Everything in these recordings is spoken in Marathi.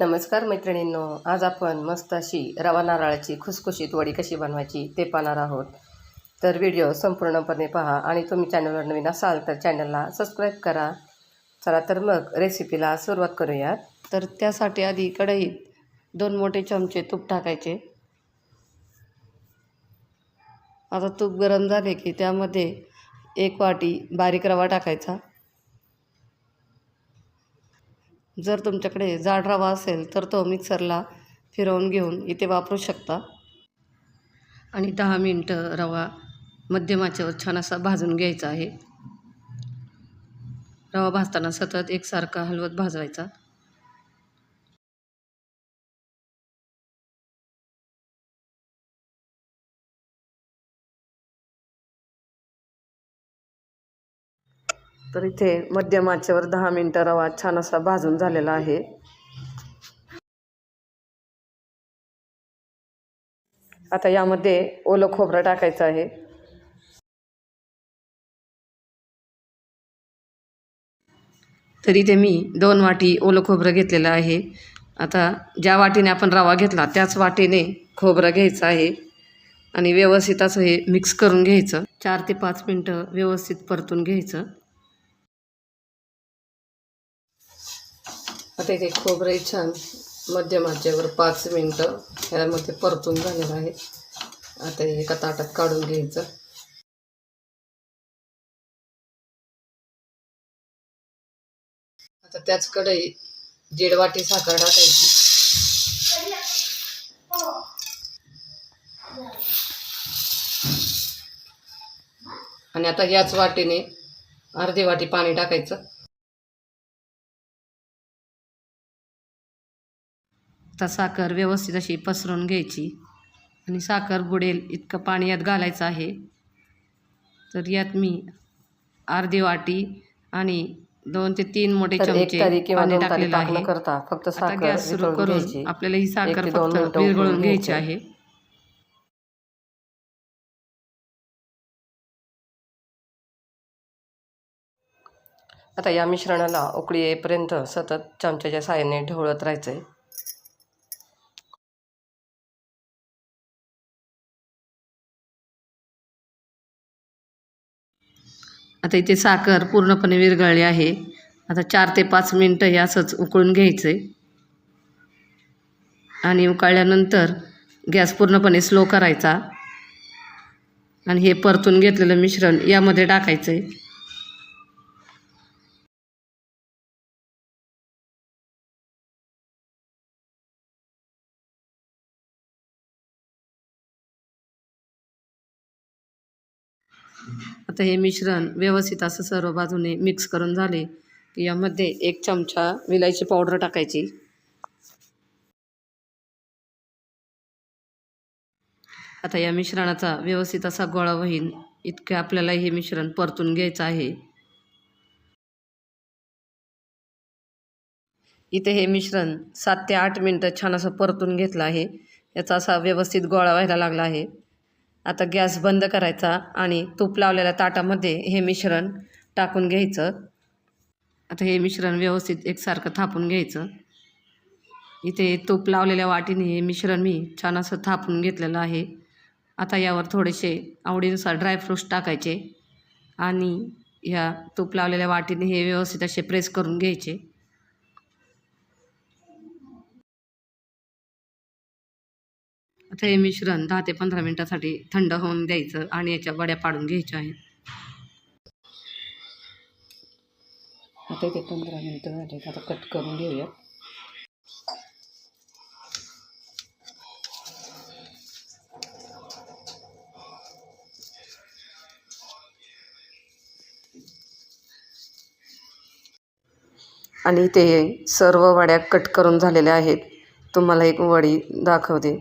नमस्कार मैत्रिणींनो आज आपण मस्त अशी रवा नारळाची खुसखुशीत वडी कशी बनवायची ते पाहणार आहोत. तर व्हिडिओ संपूर्णपणे पहा आणि तुम्ही चॅनलवर नवीन असाल तर चॅनलला सबस्क्राईब करा. चला तर मग रेसिपीला सुरुवात करूयात. तर त्यासाठी आधी कढईत दोन मोठे चमचे तूप टाकायचे. आता तूप गरम झाले की त्यामध्ये एक वाटी बारीक रवा टाकायचा. जर तुमच्याकडे जाड रवा असेल तर तो मिक्सरला फिरवून घेऊन इथे वापरू शकता. आणि दहा मिनटं रवा मध्यमाच्यावर छान असा भाजून घ्यायचा आहे. रवा भाजताना सतत एकसारखा हलवत भाजवायचा. तर इथे मध्यम आचेवर दहा मिनटं रवा छान असा भाजून झालेला आहे. आता यामध्ये ओलं खोबरं टाकायचं आहे. तरी ते मी दोन वाटी ओलं खोबरं घेतलेलं आहे. आता ज्या वाटीने आपण रवा घेतला त्याच वाटीने खोबरं घ्यायचं आहे आणि व्यवस्थित असं हे मिक्स करून घ्यायचं. चार ते पाच मिनटं व्यवस्थित परतून घ्यायचं. आता इथे खोबरे छान मध्यम आचेवर पाच मिनटं ह्यामध्ये परतून झालेलं आहे. आता एका ताटात काढून घ्यायचं. आता त्याच कढई दीड वाटी साखर टाकायची. आणि आता याच वाटीने अर्धी वाटी पाणी टाकायचं. आता साखर व्यवस्थित अशी पसरून घ्यायची. आणि साखर बुडेल इतकं पाणी यात घालायचं आहे. तर यात मी अर्धी वाटी आणि दोन ते तीन मोठे चमचे पाणी टाकलेलं आहे. करता. फक्त साखर गॅस सुरू करून आपल्याला ही साखर फक्त विरघळून घ्यायची. आहे. आता या मिश्रणाला उकळी येईपर्यंत सतत चमच्याच्या साहाय्याने ढवळत राहायचं आहे आता इथे साखर पूर्णपणे विरघळली आहे. आता चार ते पाच मिनटं हे असंच उकळून घ्यायचं. आहे आणि उकळल्यानंतर गॅस पूर्णपणे स्लो करायचा. आणि हे परतून घेतलेलं मिश्रण यामध्ये टाकायचं. आहे आता हे मिश्रण व्यवस्थित असं सर्व बाजूने मिक्स करून झाले की यामध्ये एक चमचा विलायची पावडर टाकायची. आता या मिश्रणाचा व्यवस्थित असा गोळा होईल इतके आपल्याला हे मिश्रण परतून घ्यायचं आहे. इथे हे मिश्रण सात ते आठ मिनटं छान असं परतून घेतलं आहे. याचा असा व्यवस्थित गोळा व्हायला लागला आहे. आता गॅस बंद करायचा आणि तूप लावलेल्या ताटामध्ये हे मिश्रण टाकून घ्यायचं. आता हे मिश्रण व्यवस्थित एकसारखं थापून घ्यायचं. इथे तूप लावलेल्या वाटीने हे मिश्रण मी छान असं थापून घेतलेलं आहे. आता यावर थोडेसे आवडीनुसार ड्रायफ्रूट्स टाकायचे आणि ह्या तूप लावलेल्या वाटीने हे व्यवस्थित असे प्रेस करून घ्यायचे. आता हे मिश्रण दहा ते पंधरा मिनटासाठी थंड होऊन द्यायचं आणि याच्या वड्या पाडून घ्यायच्या आहेत. आता इथे पंधरा मिनटं झाले आता कट करून घेऊया आणि ते सर्व वड्या कट करून झालेल्या आहेत. तुम्हाला एक वडी दाखवते.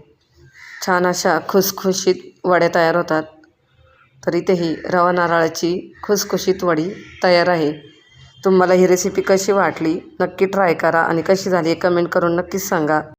छान अशा खुसखुशीत वड्या तयार होतात. तर तेही रवा नारळाची खुसखुशीत वडी तयार आहे. तुम्हाला ही रेसिपी कशी वाटली नक्की ट्राय करा आणि कशी झाली कमेंट करून नक्कीच सांगा.